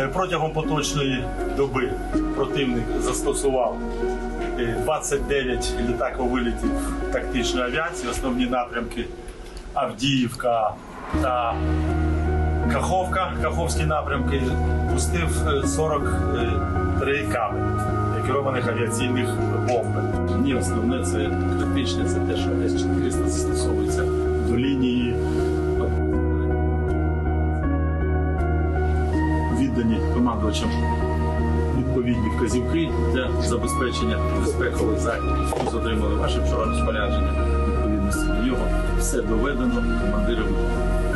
Е, Протягом поточної доби противник застосував е, 29 літаковилітів тактичної авіації, основні напрямки Авдіївка та Каховка, Каховські напрямки, пустив е, 43 каби керованих авіаційних бомби. Ні, основне це критичне, це те, що С-400 застосовується до лінії віддані командувачам відповідні вказівки для забезпечення безпекових заходів. Ми отримали ваше вчора розпорядження відповідності до нього. Все доведено командиром. Пішли.